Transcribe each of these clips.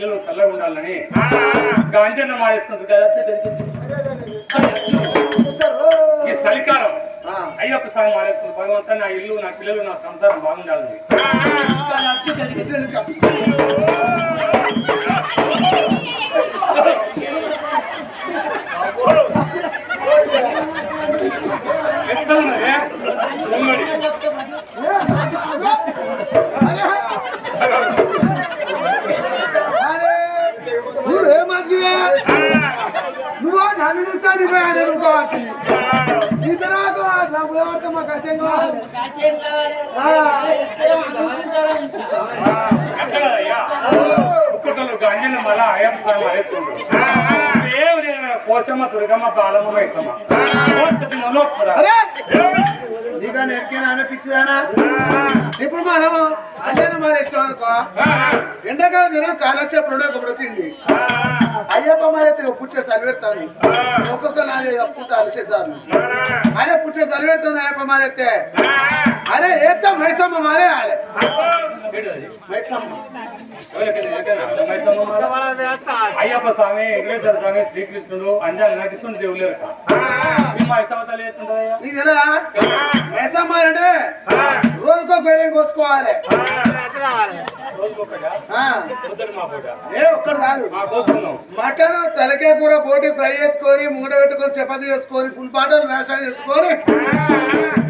పిల్లలు చల్లగా ఉండాలని గాంజన్న మారేసుకుంటారు కదా ఈ చలికాలం అయ్యప్ప స్వామి మారేసుకుని భగవంతా నా ఇల్లు నా పిల్లలు నా సంసారం బాగుండాలని. ఉన్నదే? నువ్వు నన్ను అనుకోవాలి. ఈ తర్వాత ఎవరితో మాకు అర్థం కావాలి. ఒక్కొక్కరు మళ్ళా అయ్యప్ప కోసమ్మ దుర్గమ్మ బాలమ్మ మైసమ్మ. నీగా నెరికేనా అనిపించదానా ఇప్పుడు మనం అయ్యన మారేస్తాం అనుకో. ఎండాకాలం దినం కాలక్షేపం ఉండే ఒకప్పుడు తిండి. అయ్యప్ప మారైతే పుట్టే చలిపెడతాను ఒక్కొక్క నాలుగు అప్పుంటారు సిద్ధాలు అరే పుట్టే చలిపెడతాను అయ్యప్ప మారైతే అరే ఏత్తాం మైసమ్మ మారే ఆలే? అయ్యప్ప స్వామి వెంకటేశ్వర స్వామి శ్రీకృష్ణుడు అంజాలి నరకృష్ణుడు దేవుళ్ళు నీకు తెలుసా? మైసమ్మ అంటే రోజుకో గొర్రె కోసుకోవాలి? రోజుకొకటా ఆ, ఏ చాలు మటన్ తలకే కూర పోటీ ఫ్రై చేసుకొని మూడ చపాతి చేసుకొని ఫుల్ పాటలు వ్యవసాయం చేసుకొని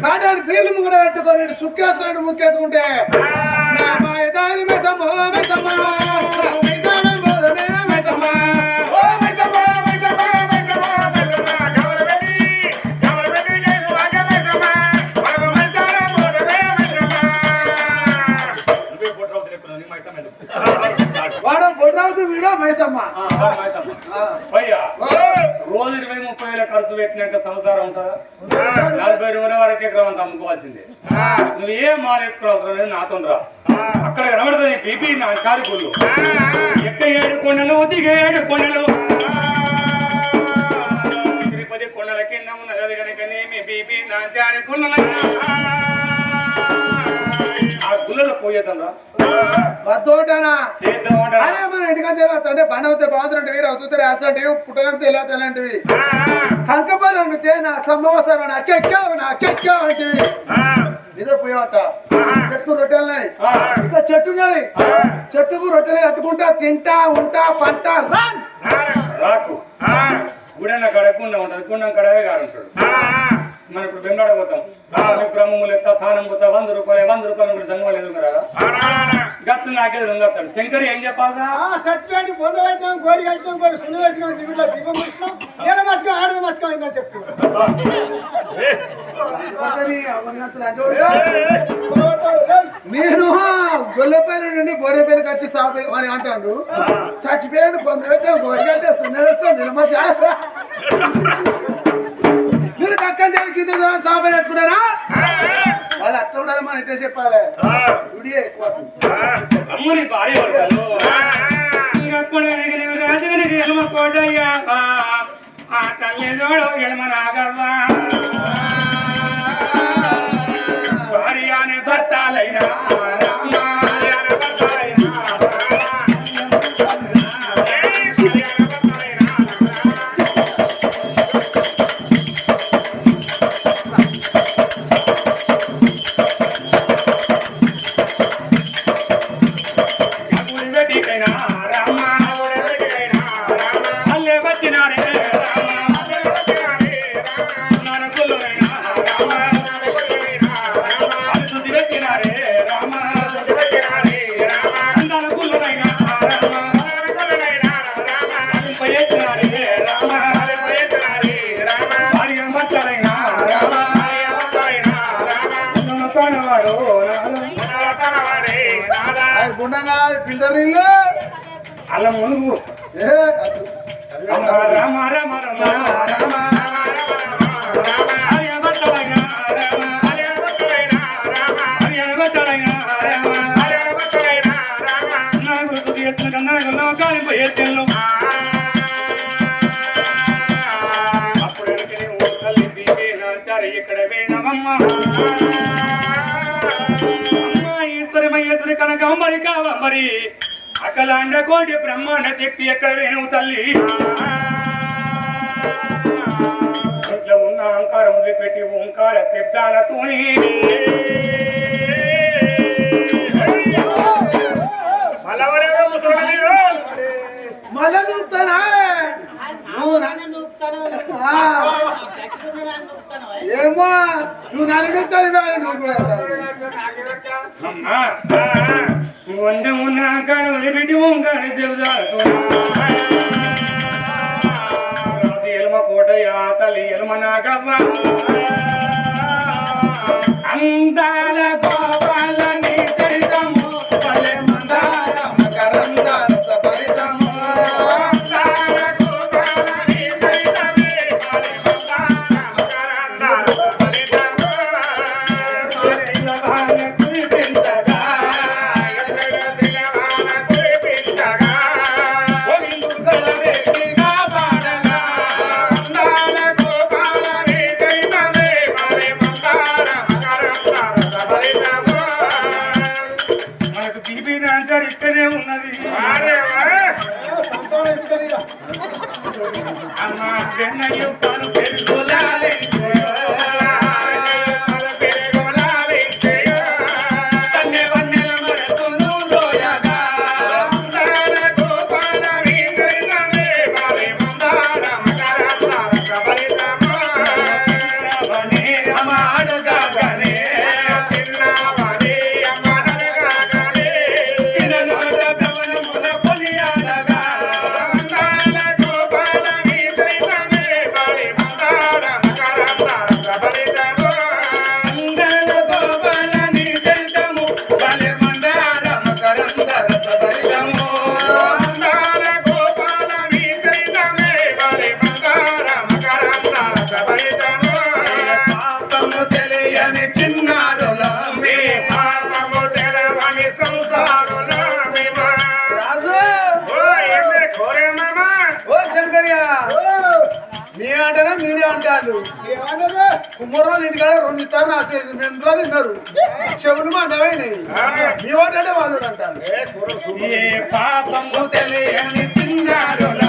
కాటాన్ని బీళ్ళు మూడబెట్టుకొని సుక్కేసుకొని ముక్కేసుకుంటే నా అవసరం లేదు నాతో రా అక్కడ కనబడుతుంది బీపీ నా పుల్లు ఎక్క ఏడు కొండలు దిగ ఏడు కొండలు. తిరుపతి కొండల కింద ఉన్నది కనుకనేమి బీపీ నా చారి పుల్లల ఆ గుళ్ళలో పోయేద్దాం రా వద్దోటనా చేద్దాం అరే అంటే బండి అవుతే బాగుంటుంటే వీరు అవుతుంటే రాస్తుంటే పుట్టగంటే ఇలా అలాంటివి. కంకపాలు అంటే నా సంభవస్తారు నా అక్కెక్కావు నా అంటే. నిజం పోయావట చెట్టుకు రొట్టెలున్నాయి. ఇంకా చెట్టు ఉన్నది చెట్టుకు రొట్టెలు కట్టుకుంటా తింటా ఉంటా పంట రాకు. గుడన్న కడకుండా ఉంటుంది గుండం కడవే కాడు ఉంటాడు మనం ఇప్పుడు బెంగాడ పోతాం. బ్రహ్మములు ఎత్తా తానం పోతా వంద రూపాయలు వంద రూపాయలు కూడా ఎదురు రాదా గచ్చు నాకేది రుంగతాడు శంకర్ ఏం చెప్పాలా సత్యాన్ని పొంద వేసినాం కోరి వేసినాం కోరి సున్న వేసినాం దిగుట్లో దీపం వేసినాం ఏడ మస్కం ఆడద మస్కం అయిందని నేను గొల్లపల్లి నుండి బోరేపల్లికి వచ్చి సాగు అని అంటాడు. చచ్చిపోయాడు కొందరు గొర్రె సున్నవేస్తాం నిలమ మీరు కక్కని దాని కింద సాగు వేసుకున్నారా వాళ్ళు అట్లా ఉండాలి మనం ఎట్లా చెప్పాలి. ఇడియే ఎక్కువ. రాజుగారికి ఎలమ కోటయ్యా ఆ. తల్లి చూడు ఎలమ నాగవ్వా భార్య నీళ్ళు అల్ల మునుగు ఏ అద్దు. రామ రామ రామ ఇక్కడ వేణమమ్మ అమ్మ మరి కావ మరి అసలు అండకోటి బ్రహ్మాండ శక్తి ఎక్కడ వేణువు తల్లి. ఇట్లా ఉన్న అహంకారం వదిలిపెట్టి ఓంకార శబ్దాలతోనే నువ్వు నలుగుతాను నువ్వు కూడా అమ్మా వంద ఉన్న అహంకారం తల్లి అందాల సంతానం ఇస్తుందిగా. కుమ్మరోళ్ళు ఇంటికాడ రెండు ఇస్తారు నా చేతి రెండు రోజులు తిన్నారు. చెవులు మాటమైనాయి మీ వాటంటే వాళ్ళు అంటారు. పాపము తెలియని చిన్నారుల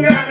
Yeah.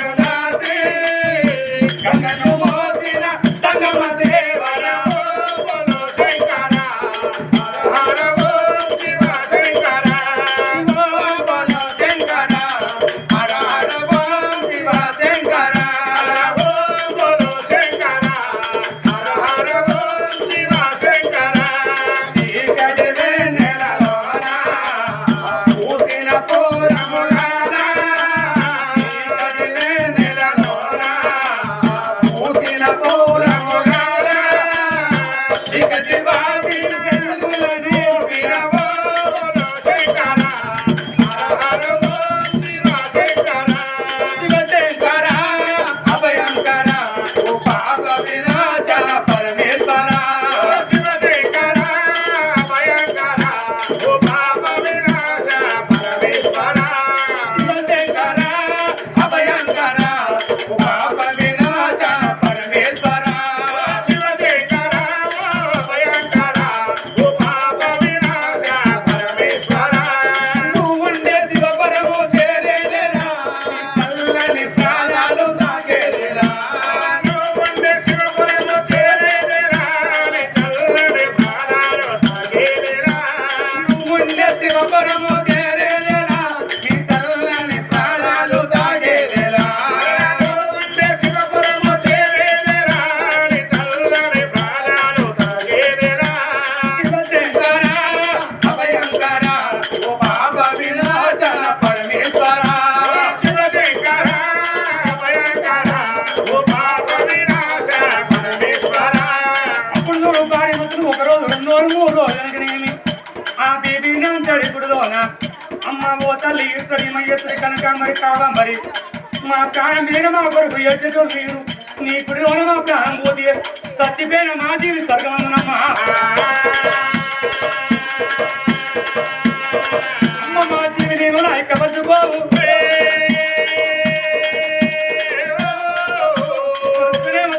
చేతులు కనుక మరి కావా మరి మా ప్రాణం మీద మా కొరకు ఎచ్చటో మీరు నీ గుడిలోన మా ప్రాణం పోతే చచ్చిపోయిన మా జీవి స్వర్గమందునమ్మా అమ్మ మా జీవి నేను నాయకపరచుకోవు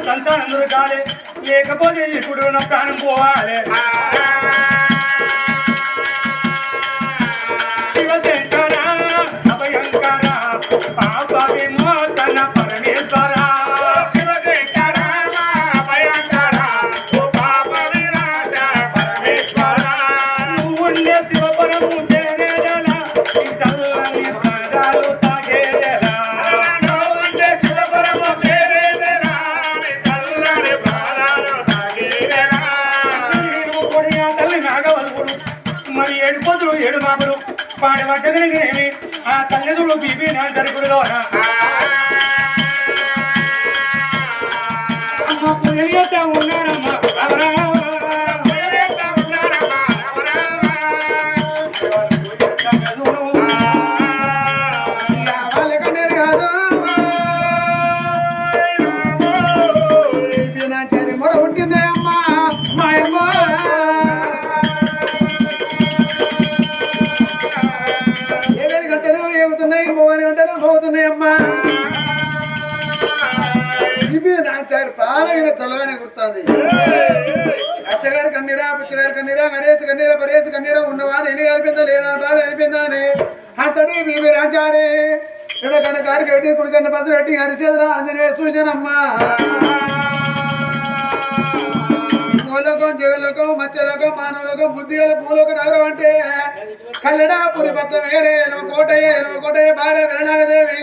సంతానం దొరకాలి లేకపోతే ఇప్పుడు నా ప్రాణం పోవాలి 打左边。మాపులు పాడి పట్టగలిగేమి ఆ తల్లిదండ్రులు బీబీ నా జరుగుడులోన అమ్మ పుయ్యత ఉన్నారమ్మ ఇవి నా చారి ప్రాణంగా అచ్చగారు గుర్తుంది కన్నీరా పుచ్చగారి కన్నీరా గణేష్ కన్నీరా పరేష్ కన్నీరా ఉన్నవా నేను అనిపిందా లేనా బాధ అనిపిందా అని అంతటి బీవి రాజారే ఇక్కడ కన్న గారికి రెడ్డి కుడికన్న భద్ర రెడ్డి హరిచేదరా ఆంజనేయ సూచనమ్మా గోలోకం జగలోకం మత్స్యలోకం మానవలోకం బుద్ధిగల భూలోక నగరం అంటే కల్లడా పురి పట్ల వేరే ఎనవ కోటయ్య ఎనవ కోటయ్య భార్య వీరనాగదేవి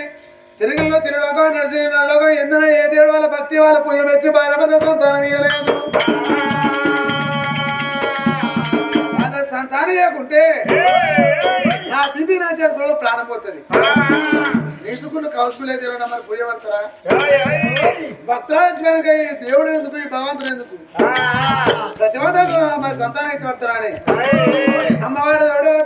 తిరుగుల్లో తిరులోకం నడిచినలోగా ఎందున ఏ దేవుడు వాళ్ళ భక్తి వాళ్ళ పుణ్యం ఎత్తి భార్యభద్రతం తనవీయలేదు వాళ్ళ సంతానం లేకుంటే నా పిపి నా చేతిలో ప్రాణం పోతుంది. తీసుకున్న దేవుడు మరి పూజ భక్తురాజు కనుక దేవుడు ఎందుకు? ఈ భగవంతుడు ఎందుకు? ప్రతిమత మా సంతానానికి వస్తారా అని అమ్మవారు తోడు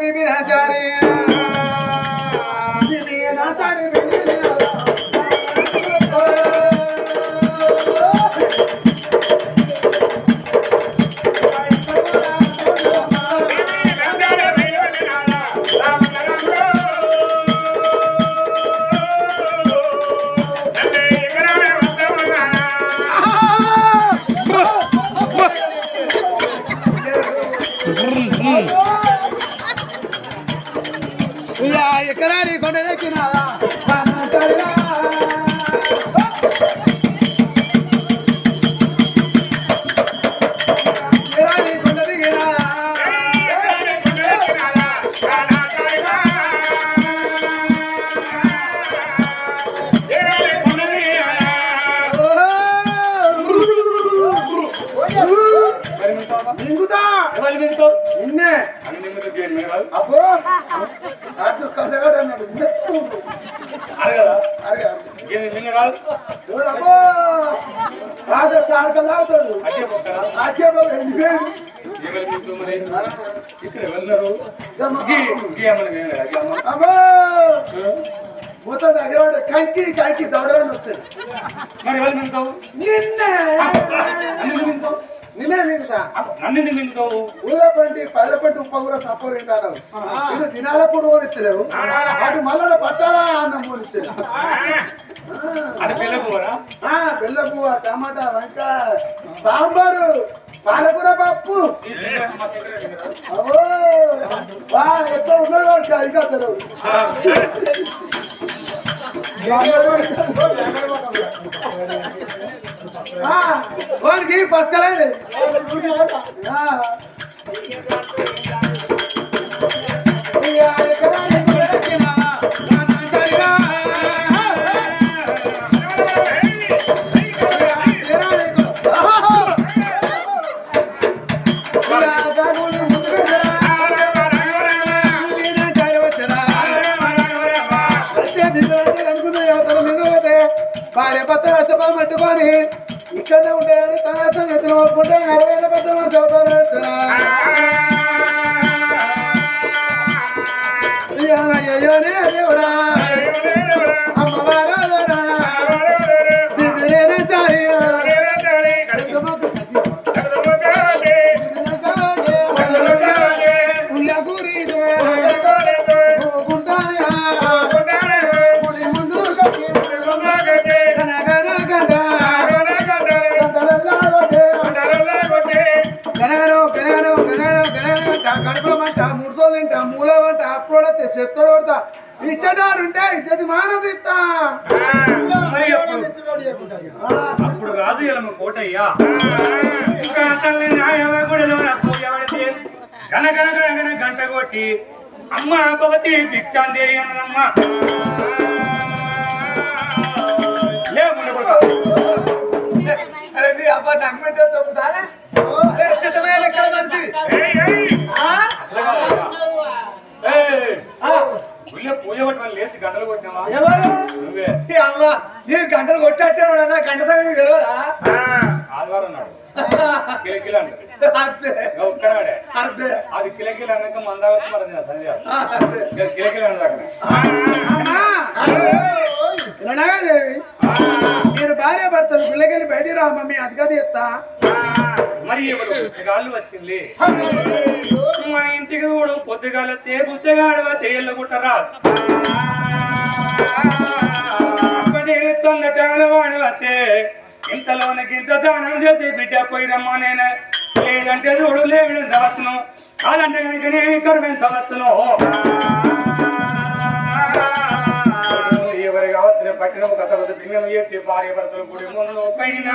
ఇక్కడ దగ్గర కంకి కంకి దౌడని వస్తుంది మరి ఎవరు వింటావు? నిన్నే. నన్ను వింటావు? నిన్నే మిగతా. నన్ను ఎందుకు వింటావు? ఊళ్ళ పంటి పైల పంటి ఉప్ప కూడా సపోర్ తింటాను ఇది దినాల పూట పోలిస్తలేవు అటు మళ్ళీ పట్టాలా అన్నం బెల్ల పువ్వ టమాటా వంకాయ సాంబారు పాలకూర పప్పు? అవో ఎట్లా ఉన్నాడు వాడు? తెరవు వాడికి పక్కలేదు పట్టుకొని ఇక్కడనే ఉంటాయని తన అసలు ఎత్తున ఒప్పుకుంటే అరవై ఏళ్ళ పెద్ద మనిషి అవుతారు ఎత్తున. ఇక దేవుడా కడుపులో మంట ముడుసోలు తింటా మూల వంట అప్పుడు చెత్తలు కొడతా. ఇచ్చడాడు ఉంటే ఇచ్చది మానవ ఇస్తా అప్పుడు రాజు ఎలమ కోటయ్యా. ఇంకా తల్లి న్యాయమ గుడిలో పూజ పడితే గనగన గనగన గంట కొట్టి అమ్మ భవతి భిక్షాందేవి అన్నదమ్మ. లే ముందు కొడుకు. అబ్బా నగ్మెంటే తప్పుతారా నేను గంటలు కొట్టేస్తాను గంట సమయం తెలియదా ఆదివారం నాడు కిలకిల అంతే అది కిలకిల అన్నాక మందావచ్చు మరి నేను సంధ్య కిలకిల అన్నదాకా రణాదేవి మీరు భార్య భర్తలు పిల్లకెళ్ళి బయటికి రా మమ్మీ అది కదా చెప్తా. మరి పుచ్చగాళ్ళు వచ్చింది? మన ఇంటికి కూడా పొద్దుగాల సేపు పుచ్చగాడవ తేళ్ళు తొంద చాలవాడు వస్తే ఇంతలోనికి ఇంత దానం చేసి బిడ్డ పోయిరమ్మా నేను. లేదంటే చూడు లేడు ఎంత వచ్చును కాదంటే కనుక నేను ఎంత వచ్చును. ఎవరి కావచ్చు పట్టిన కథ భిన్నం చేసి భార్య భర్తలు గుడి ముందు పైన